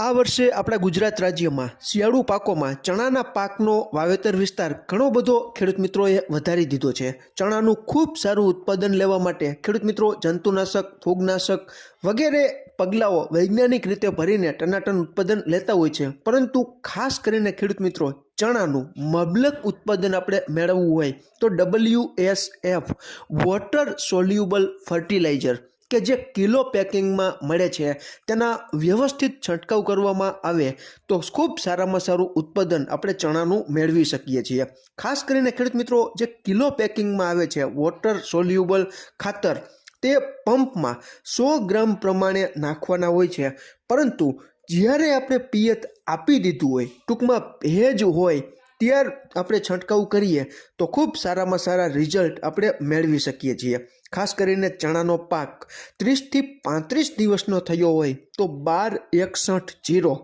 આ વર્ષે આપણા ગુજરાત રાજ્યમાં શિયાળુ પાકોમાં ચણાના પાકનો વાવેતર વિસ્તાર ઘણો બધો ખેડૂત મિત્રોએ વધારી દીધો છે. ચણાનું ખૂબ સારું ઉત્પાદન લેવા માટે ખેડૂત મિત્રો જંતુનાશક, ફૂગનાશક વગેરે પગલાઓ વૈજ્ઞાનિક રીતે ભરીને ટનાટન ઉત્પાદન લેતા હોય છે. પરંતુ ખાસ કરીને ખેડૂત મિત્રો, ચણાનું મબલક ઉત્પાદન આપણે મેળવવું હોય તો W S F, water soluble fertiliser કે જે કિલો પેકિંગમાં મળે છે, તેના વ્યવસ્થિત છંટકાવ કરવામાં આવે તો ખૂબ સારામાં સારું ઉત્પાદન આપણે ચણાનું મેળવી શકીએ છીએ. ખાસ કરીને ખેડૂત મિત્રો, જે કિલો પેકિંગમાં આવે છે, વોટર સોલ્યુબલ ખાતર, તે પંપમાં સો ગ્રામ પ્રમાણે નાખવાના હોય છે. પરંતુ જ્યારે આપણે પિયત આપી દીધું હોય, ટૂંકમાં ભેજ હોય, ત્યાર આપણે છંટકાવ કરીએ તો ખૂબ સારામાં સારા રિઝલ્ટ આપણે મેળવી શકીએ છીએ. ખાસ કરીને ચણાનો પાક. ત્રીસથી પાંત્રીસ દિવસનો થયો હોય તો બાર એકસઠ જીરો,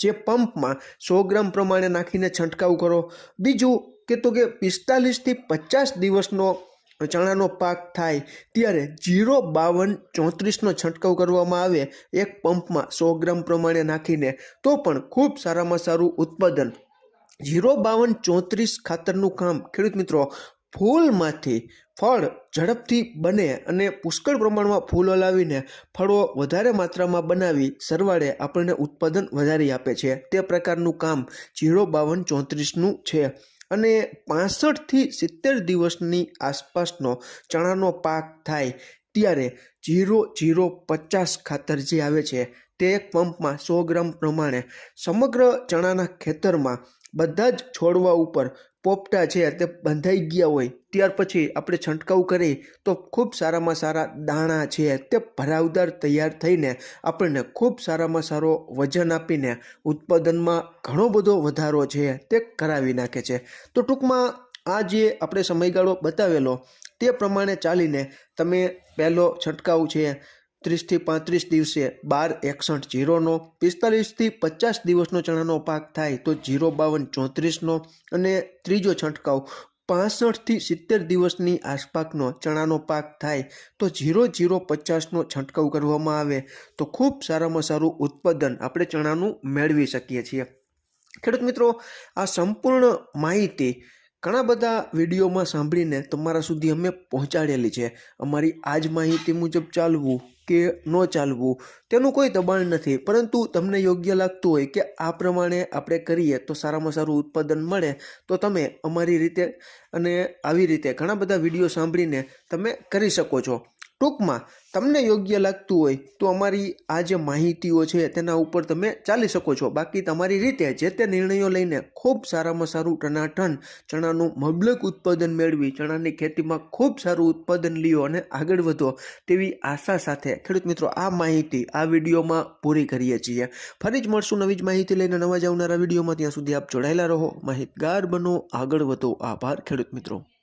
જે પંપમાં સો ગ્રામ પ્રમાણે નાખીને છંટકાવ કરો. બીજું કે તો કે પિસ્તાલીસથી પચાસ દિવસનો ચણાનો પાક થાય ત્યારે જીરો બાવન ચોત્રીસનો છંટકાવ કરવામાં આવે એક પંપમાં સો ગ્રામ પ્રમાણે નાખીને, તો પણ ખૂબ સારામાં સારું ઉત્પાદન. જીરો બાવન ચોત્રીસ ખાતરનું કામ ખેડૂત મિત્રો ફૂલમાંથી ફળ ઝડપથી બને અને પુષ્કળ પ્રમાણમાં ફૂલો લાવીને ફળો વધારે માત્રામાં બનાવી સરવાળે આપણને ઉત્પાદન વધારી આપે છે. તે પ્રકારનું કામ જીરો બાવન ચોત્રીસનું છે અને પાસઠથી સિત્તેર દિવસની આસપાસનો ચણાનો પાક થાય ત્યારે જીરો જીરો પચાસ ખાતર જે આવે છે તે એક પંપમાં સો ગ્રામ પ્રમાણે સમગ્ર ચણાના ખેતરમાં બધા જ છોડવા ઉપર પોપટા છે તે બંધાઈ ગયા હોય. ત્યાર પછી આપણે છંટકાવ કરી તો ખૂબ સારામાં સારા દાણા છે તે ભરાવદાર તૈયાર થઈને આપણને ખૂબ સારામાં સારો વજન આપીને ઉત્પાદનમાં ઘણો બધો વધારો છે તે કરાવી નાખે છે. તો ટૂંકમાં આ જે આપણે સમયગાળો બતાવેલો, તે પ્રમાણે ચાલીને તમે પહેલો છંટકાવ છે ત્રીસથી પાંત્રીસ દિવસે બાર એકસઠ જીરોનો, પિસ્તાલીસથી પચાસ દિવસનો ચણાનો પાક થાય તો જીરો બાવન ચોત્રીસનો અને ત્રીજો છંટકાવ પાસઠથી સિત્તેર દિવસની આસપાસનો ચણાનો પાક થાય તો જીરો જીરો પચાસનો છંટકાવ કરવામાં આવે તો ખૂબ સારામાં સારું ઉત્પાદન આપણે ચણાનું મેળવી શકીએ છીએ. ખેડૂત મિત્રો, આ સંપૂર્ણ માહિતી ઘણા બધા વિડીયોમાં સાંભળીને તમારા સુધી અમે પહોંચાડેલી છે. અમારી આ જ માહિતી મુજબ ચાલવું. કે ન ચાલવું. તેનું કોઈ દબાણ નથી. પરંતુ તમને યોગ્ય લાગતું હોય કે આ પ્રમાણે આપણે કરીએ તો સારામાં સારું ઉત્પાદન મળે, તો તમે અમારી રીતે અને આવી રીતે ઘણા બધા વીડિયો સાંભળીને તમે કરી શકો છો. ટૂંકમાં તમને યોગ્ય લાગતું હોય તો અમારી આ જે માહિતીઓ છે તેના ઉપર તમે ચાલી શકો છો. બાકી તમારી રીતે જે તે નિર્ણયો લઈને ખૂબ સારામાં સારું ટનાટન, ચણાનું મબલક ઉત્પાદન મેળવી, ચણાની ખેતીમાં ખૂબ સારું ઉત્પાદન લ્યો અને આગળ વધો તેવી આશા સાથે ખેડૂત મિત્રો આ માહિતી આ વિડીયોમાં પૂરી કરીએ છીએ. ફરી જ મળશું નવી જ માહિતી લઈને નવા જ આવનારા વિડીયોમાં. ત્યાં સુધી આપ જોડાયેલા રહો. માહિતગાર બનો, આગળ વધો. આભાર ખેડૂત મિત્રો.